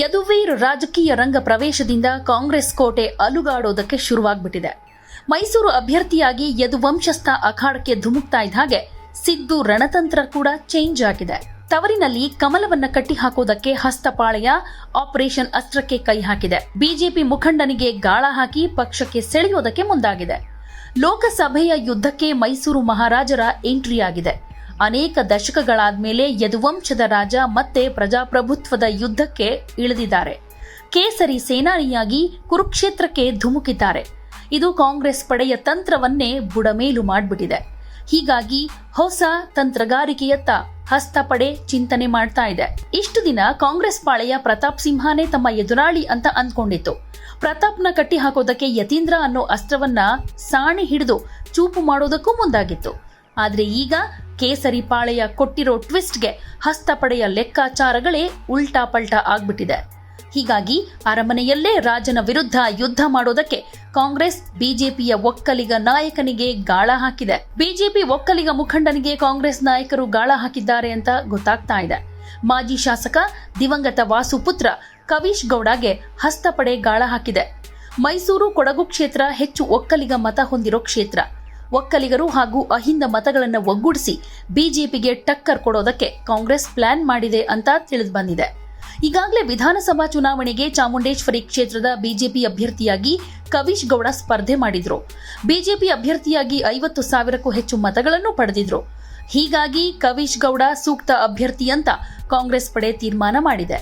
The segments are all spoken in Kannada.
ಯದುವೀರ್ ರಾಜಕೀಯ ರಂಗ ಪ್ರವೇಶದಿಂದ ಕಾಂಗ್ರೆಸ್ ಕೋಟೆ ಅಲುಗಾಡೋದಕ್ಕೆ ಶುರುವಾಗ್ಬಿಟ್ಟಿದೆ. ಮೈಸೂರು ಅಭ್ಯರ್ಥಿಯಾಗಿ ಯದುವಂಶಸ್ಥ ಅಖಾಡಕ್ಕೆ ಧುಮುಕ್ತಾ ಇದ್ದ ಹಾಗೆ ಸಿದ್ದು ರಣತಂತ್ರ ಕೂಡ ಚೇಂಜ್ ಆಗಿದೆ. ತವರಿನಲ್ಲಿ ಕಮಲವನ್ನ ಕಟ್ಟಿ ಹಾಕೋದಕ್ಕೆ ಹಸ್ತಪಾಳೆಯ ಆಪರೇಷನ್ ಅಸ್ತ್ರಕ್ಕೆ ಕೈ ಹಾಕಿದೆ. ಬಿಜೆಪಿ ಮುಖಂಡನಿಗೆ ಗಾಳ ಹಾಕಿ ಪಕ್ಷಕ್ಕೆ ಸೆಳೆಯೋದಕ್ಕೆ ಮುಂದಾಗಿದೆ. ಲೋಕಸಭೆಯ ಯುದ್ಧಕ್ಕೆ ಮೈಸೂರು ಮಹಾರಾಜರ ಎಂಟ್ರಿ ಆಗಿದೆ ಅನೇಕ ದಶಕಗಳಾದ್ಮೇಲೆ ಯದುವಂಶದ ರಾಜ ಮತ್ತೆ ಪ್ರಜಾಪ್ರಭುತ್ವದ ಯುದ್ಧಕ್ಕೆ ಇಳಿದಿದ್ದಾರೆ. ಕೇಸರಿ ಸೇನಾನಿಯಾಗಿ ಕುರುಕ್ಷೇತ್ರಕ್ಕೆ ಧುಮುಕಿದ್ದಾರೆ. ಇದು ಕಾಂಗ್ರೆಸ್ ಪಡೆಯ ತಂತ್ರವನ್ನೇ ಬುಡಮೇಲು ಮಾಡಿಬಿಟ್ಟಿದೆ. ಹೀಗಾಗಿ ಹೊಸ ತಂತ್ರಗಾರಿಕೆಯತ್ತ ಹಸ್ತಪಡೆ ಚಿಂತನೆ ಮಾಡ್ತಾ ಇದೆ. ಇಷ್ಟು ದಿನ ಕಾಂಗ್ರೆಸ್ ಪಾಳೆಯ ಪ್ರತಾಪ್ ಸಿಂಹನೇ ತಮ್ಮ ಎದುರಾಳಿ ಅಂತ ಅಂದ್ಕೊಂಡಿತ್ತು. ಪ್ರತಾಪ್ನ ಕಟ್ಟಿ ಹಾಕೋದಕ್ಕೆ ಯತೀಂದ್ರ ಅನ್ನೋ ಅಸ್ತ್ರವನ್ನ ಸಾಣಿ ಹಿಡಿದು ಚೂಪು ಮಾಡೋದಕ್ಕೂ ಮುಂದಾಗಿತ್ತು. ಆದ್ರೆ ಈಗ ಕೇಸರಿ ಪಾಳೆಯ ಕೊಟ್ಟಿರೋ ಟ್ವಿಸ್ಟ್ಗೆ ಹಸ್ತಪಡೆಯ ಲೆಕ್ಕಾಚಾರಗಳೇ ಉಲ್ಟಾ ಪಲ್ಟಾ ಆಗ್ಬಿಟ್ಟಿದೆ. ಹೀಗಾಗಿ ಅರಮನೆಯಲ್ಲೇ ರಾಜನ ವಿರುದ್ಧ ಯುದ್ಧ ಮಾಡೋದಕ್ಕೆ ಕಾಂಗ್ರೆಸ್, ಬಿಜೆಪಿಯ ಒಕ್ಕಲಿಗ ನಾಯಕನಿಗೆ ಗಾಳ ಹಾಕಿದೆ. ಬಿಜೆಪಿ ಒಕ್ಕಲಿಗ ಮುಖಂಡನಿಗೆ ಕಾಂಗ್ರೆಸ್ ನಾಯಕರು ಗಾಳ ಹಾಕಿದ್ದಾರೆ ಅಂತ ಗೊತ್ತಾಗ್ತಾ ಇದೆ. ಮಾಜಿ ಶಾಸಕ ದಿವಂಗತ ವಾಸು ಪುತ್ರ ಕವೀಶ್ ಗೌಡಗೆ ಹಸ್ತಪಡೆ ಗಾಳ ಹಾಕಿದೆ. ಮೈಸೂರು ಕೊಡಗು ಕ್ಷೇತ್ರ ಹೆಚ್ಚು ಒಕ್ಕಲಿಗ ಮತ ಹೊಂದಿರೋ ಕ್ಷೇತ್ರ. ಒಕ್ಕಲಿಗರು ಹಾಗೂ ಅಹಿಂದ ಮತಗಳನ್ನು ಒಗ್ಗೂಡಿಸಿ ಬಿಜೆಪಿಗೆ ಟಕ್ಕರ್ ಕೊಡೋದಕ್ಕೆ ಕಾಂಗ್ರೆಸ್ ಪ್ಲಾನ್ ಮಾಡಿದೆ ಅಂತ ತಿಳಿದು ಬಂದಿದೆ ಈಗಾಗಲೇ ವಿಧಾನಸಭಾ ಚುನಾವಣೆಗೆ ಚಾಮುಂಡೇಶ್ವರಿ ಕ್ಷೇತ್ರದ ಬಿಜೆಪಿ ಅಭ್ಯರ್ಥಿಯಾಗಿ ಕವೀಶ್ ಗೌಡ ಸ್ಪರ್ಧೆ ಮಾಡಿದ್ರು. ಬಿಜೆಪಿ ಅಭ್ಯರ್ಥಿಯಾಗಿ ಐವತ್ತು ಸಾವಿರಕ್ಕೂ ಹೆಚ್ಚು ಮತಗಳನ್ನು ಪಡೆದಿದ್ರು. ಹೀಗಾಗಿ ಕವೀಶ್ ಗೌಡ ಸೂಕ್ತ ಅಭ್ಯರ್ಥಿ ಅಂತ ಕಾಂಗ್ರೆಸ್ ಪಡೆ ತೀರ್ಮಾನ ಮಾಡಿದೆ.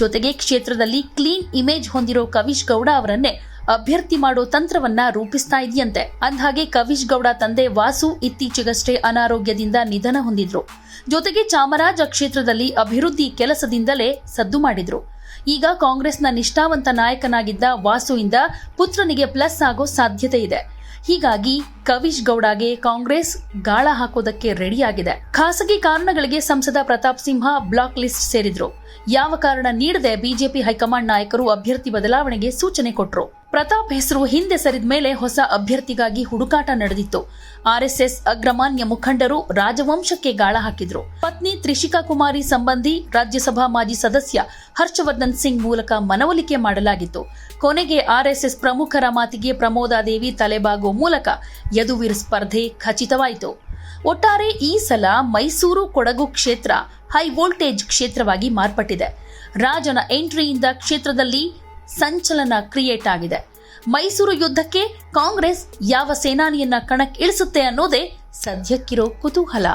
ಜೊತೆಗೆ ಕ್ಷೇತ್ರದಲ್ಲಿ ಕ್ಲೀನ್ ಇಮೇಜ್ ಹೊಂದಿರೋ ಕವೀಶ್ ಗೌಡ ಅವರನ್ನೇ ಅಭ್ಯರ್ಥಿ ಮಾಡೋ ತಂತ್ರವನ್ನ ರೂಪಿಸ್ತಾ ಇದೆಯಂತೆ. ಅಂದ್ಹಾಗೆ ಕವೀಶ್ ಗೌಡ ತಂದೆ ವಾಸು ಇತ್ತೀಚೆಗಷ್ಟೇ ಅನಾರೋಗ್ಯದಿಂದ ನಿಧನ ಹೊಂದಿದ್ರು. ಜೊತೆಗೆ ಚಾಮರಾಜ ಕ್ಷೇತ್ರದಲ್ಲಿ ಅಭಿವೃದ್ಧಿ ಕೆಲಸದಿಂದಲೇ ಸದ್ದು ಮಾಡಿದ್ರು. ಈಗ ಕಾಂಗ್ರೆಸ್ನ ನಿಷ್ಠಾವಂತ ನಾಯಕನಾಗಿದ್ದ ವಾಸುವಿಂದ ಪುತ್ರನಿಗೆ ಪ್ಲಸ್ ಆಗೋ ಸಾಧ್ಯತೆ ಇದೆ. ಹೀಗಾಗಿ ಕವೀಶ್ ಗೌಡಗೆ ಕಾಂಗ್ರೆಸ್ ಗಾಳ ಹಾಕೋದಕ್ಕೆ ರೆಡಿಯಾಗಿದೆ ಖಾಸಗಿ ಕಾರಣಗಳಿಗೆ ಸಂಸದ ಪ್ರತಾಪ್ ಸಿಂಹ ಬ್ಲಾಕ್ ಲಿಸ್ಟ್ ಸೇರಿದ್ರು. ಯಾವ ಕಾರಣ ನೀಡದೆ ಬಿಜೆಪಿ ಹೈಕಮಾಂಡ್ ನಾಯಕರು ಅಭ್ಯರ್ಥಿ ಬದಲಾವಣೆಗೆ ಸೂಚನೆ ಕೊಟ್ರು. ಪ್ರತಾಪ್ ಹೆಸರು ಹಿಂದೆ ಸರಿದ ಮೇಲೆ ಹೊಸ ಅಭ್ಯರ್ಥಿಗಾಗಿ ಹುಡುಕಾಟ ನಡೆದಿತ್ತು. ಆರ್ಎಸ್ಎಸ್ ಅಗ್ರಮಾನ್ಯ ಮುಖಂಡರು ರಾಜವಂಶಕ್ಕೆ ಗಾಳ ಹಾಕಿದ್ರು. ಪತ್ನಿ ತ್ರಿಷಿಕಾ ಕುಮಾರಿ ಸಂಬಂಧಿ ರಾಜ್ಯಸಭಾ ಮಾಜಿ ಸದಸ್ಯ ಹರ್ಷವರ್ಧನ್ ಸಿಂಗ್ ಮೂಲಕ ಮನವೊಲಿಕೆ ಮಾಡಲಾಗಿತ್ತು. ಕೊನೆಗೆ ಆರ್ಎಸ್ಎಸ್ ಪ್ರಮುಖರ ಮಾತಿಗೆ ಪ್ರಮೋದಾದೇವಿ ತಲೆಬಾಗುವ ಮೂಲಕ ಯದುವೀರ್ ಸ್ಪರ್ಧೆ ಖಚಿತವಾಯಿತು. ಒಟ್ಟಾರೆ ಈ ಸಲ ಮೈಸೂರು ಕೊಡಗು ಕ್ಷೇತ್ರ ಹೈ ವೋಲ್ಟೇಜ್ ಕ್ಷೇತ್ರವಾಗಿ ಮಾರ್ಪಟ್ಟಿದೆ. ರಾಜನ ಎಂಟ್ರಿಯಿಂದ ಕ್ಷೇತ್ರದಲ್ಲಿ ಸಂಚಲನ ಕ್ರಿಯೇಟ್ ಆಗಿದೆ. ಮೈಸೂರು ಯುದ್ಧಕ್ಕೆ ಕಾಂಗ್ರೆಸ್ ಯಾವ ಸೇನಾನಿಯನ್ನ ಕಣಕ್ಕಿಳಿಸುತ್ತೆ ಅನ್ನೋದೇ ಸದ್ಯಕ್ಕಿರೋ ಕುತೂಹಲ.